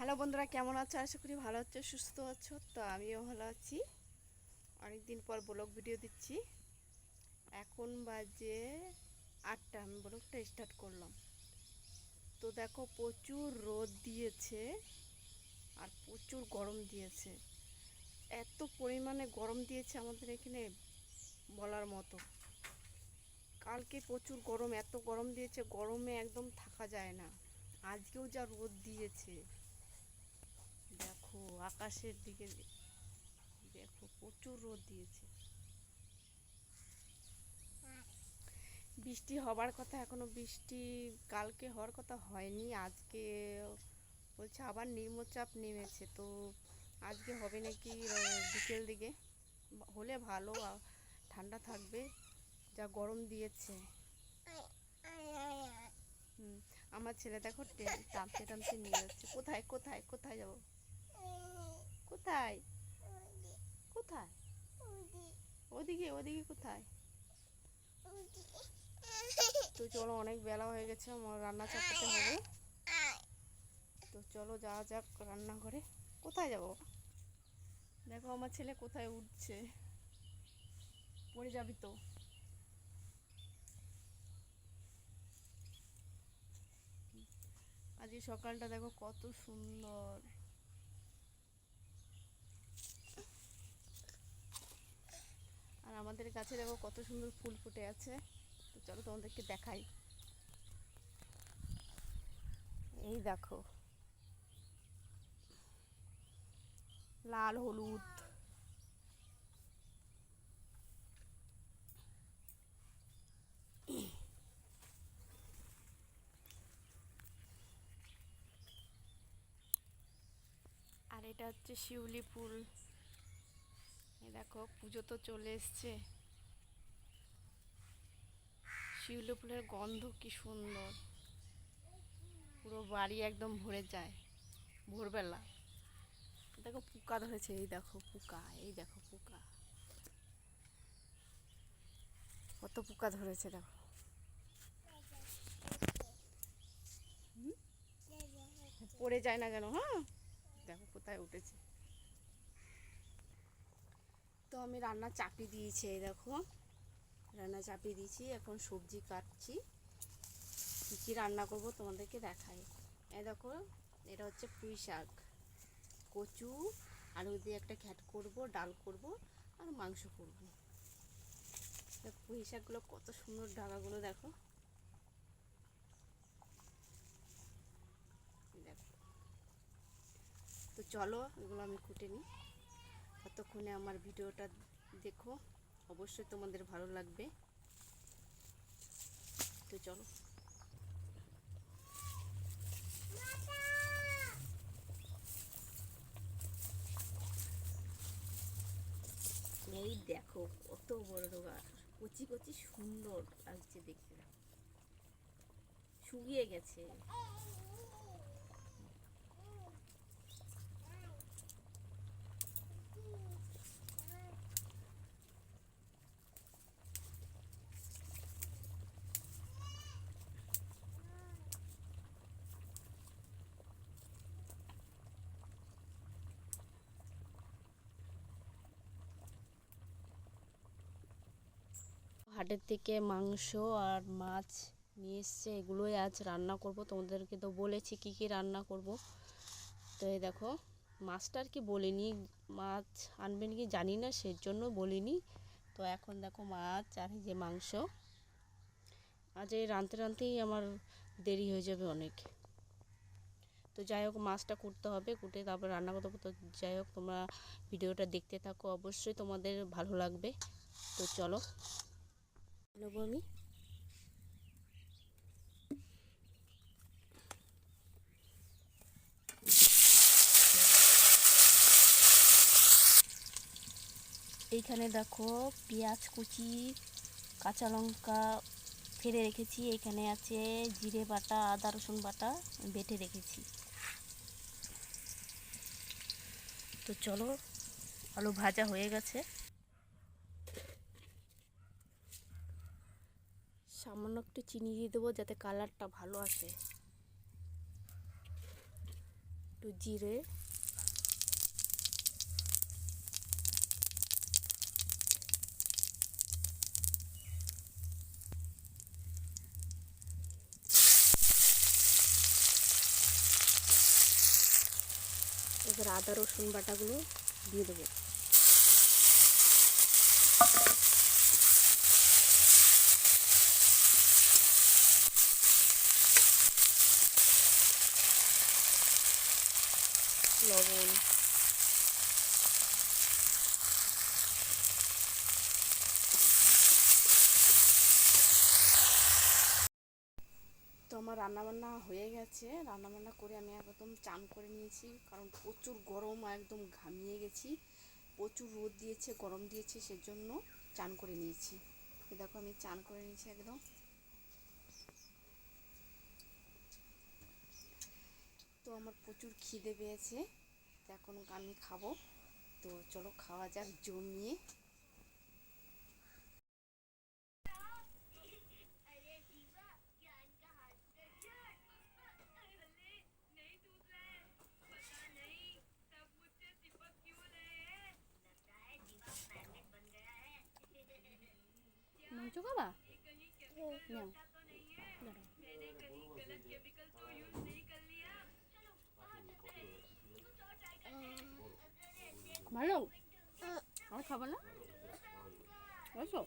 Hello বন্ধুরা, কেমন আছো? আশা করি ভালো আছো, সুস্থ আছো। তো আমিও ভালো আছি। অনেকদিন পর ব্লগ ভিডিও দিচ্ছি। এখন বাজে আটটা, আমি ব্লগটা স্টার্ট করলাম। তো দেখো, প্রচুর রোদ দিয়েছে আর প্রচুর গরম দিয়েছে। এত পরিমাণে গরম দিয়েছে আমাদের এখানে বলার মতো। কালকে প্রচুর গরম, এত গরম দিয়েছে, গরমে একদম থাকা যায় না। আজকেও যা রোদ দিয়েছে। দেখো, আকাশের দিকে দেখো প্রচুর রোদ দিয়েছে। বৃষ্টি হবার কথা এখনও বৃষ্টি, কালকে হওয়ার কথা হয়নি, আজকে বলছে আবার নিম্নচাপ নেমেছে, তো আজকে হবে নাকি বিকেল দিকে। হলে ভালো ঠান্ডা থাকবে, যা গরম দিয়েছে। আমার ছেলে দেখো টানতে টানতে নিয়ে যাচ্ছে। কোথায় কোথায় কোথায় যাব? কোথায়? কোথায়? ওদিকে। ওদিকে কোথায়? তো চলো অনেক বেলা হয়ে গেছে আমার রান্না চাপাতে হবে। তো চলো যাওয়া যাক রান্নাঘরে। কোথায় যাব? দেখো আমার ছেলে কোথায় উঠছে। পড়ে যাবি তো। আজকে সকালটা দেখো কত সুন্দর আর আমাদের কাছে দেখো কত সুন্দর ফুল ফুটে আছে। তো চলো তোমাদেরকে দেখাই। এই দেখো। লাল, হলুদ। আর এটা হচ্ছে শিউলি ফুল। দেখো, পুজো তো চলে এসছে। শিউলি ফুলের গন্ধ কি সুন্দর। পুরো বাড়ি একদম ভরে যায় ভোরবেলা। দেখো পোকা ধরেছে, এই দেখো পোকা, এই দেখো পোকা। কত পোকা ধরেছে, দেখো। পড়ে যায় না কেন হ্যাঁ? দেখো কোথায় উঠেছে। তো আমি রান্না চাপিয়ে দিয়েছি, এই দেখো। রান্না চাপিয়ে দিয়েছি, এখন সবজি কাটছি। কী কী রান্না করব তোমাদেরকে দেখাই। এ দেখো, এটা হচ্ছে পুঁই শাক। কচু, আলু দিয়ে একটা ঘ্যাট করব, ডাল করব আর মাংস করব। পুঁই শাকগুলো কত সুন্দর ডাগাগুলো দেখো। দেখো। তো চলো, এগুলো আমি কুটে নিই। ততক্ষণে আমার ভিডিওটা দেখো। অবশ্যই তোমাদের ভালো লাগবে। তো চলো। এই দেখো কত বড় গাছ কচি কচি সুন্দর লাগছে দেখতে। শুকিয়ে গেছে। হাটের থেকে মাংস আর মাছ নিয়ে এসছে, এগুলোই আজ রান্না করব। তোমাদেরকে তো বলেছি কি কি রান্না করব। তো এই দেখো মাছটা আর কি বলিনি, মাছ আনবেন কি জানি না সেই জন্য বলিনি। তো এখন দেখো মাছ আর যে মাংস। আজ এই রাঁধতে রাঁধতেই আমার দেরি হয়ে যাবে অনেক। তো যাই হোক, মাছটা কুটতে হবে, কুটে তারপর রান্না করতে তো যাই হোক, তোমরা ভিডিওটা দেখতে থাকো। অবশ্যই তোমাদের ভালো লাগবে। তো চলো। নেব আমি। এইখানে দেখো পেঁয়াজ কুচি, কাঁচা লঙ্কা ফেলে রেখেছি। এখানে আছে জিরে বাটা, আদা রসুন বাটা বেটে রেখেছি। তো চলো, আলু ভাজা হয়ে গেছে। সামান্য একটু চিনি দিয়ে দেবো যাতে কালারটা ভালো আসে। একটু জিরে। এবার আদা রসুন বাটাগুলো দিয়ে দেবো। লবণ। তো আমার রান্নাবান্না হয়ে গেছে। রান্নাবান্না করে আমি একদম চান করে নিয়েছি, কারণ প্রচুর গরম একদম ঘামিয়ে গেছি। প্রচুর রোদ দিয়েছে, গরম দিয়েছে, সেজন্য চান করে নিয়েছি। দেখো আমি চান করে নিয়েছি একদম। আমার প্রচুর খিদে পেয়েছে। তো এখন আমি খাব। তো চলো খাওয়া যাক জমিয়ে। মাংস খাবা নাও। দাঁড়াও। ভালো? আর খাব না? আসো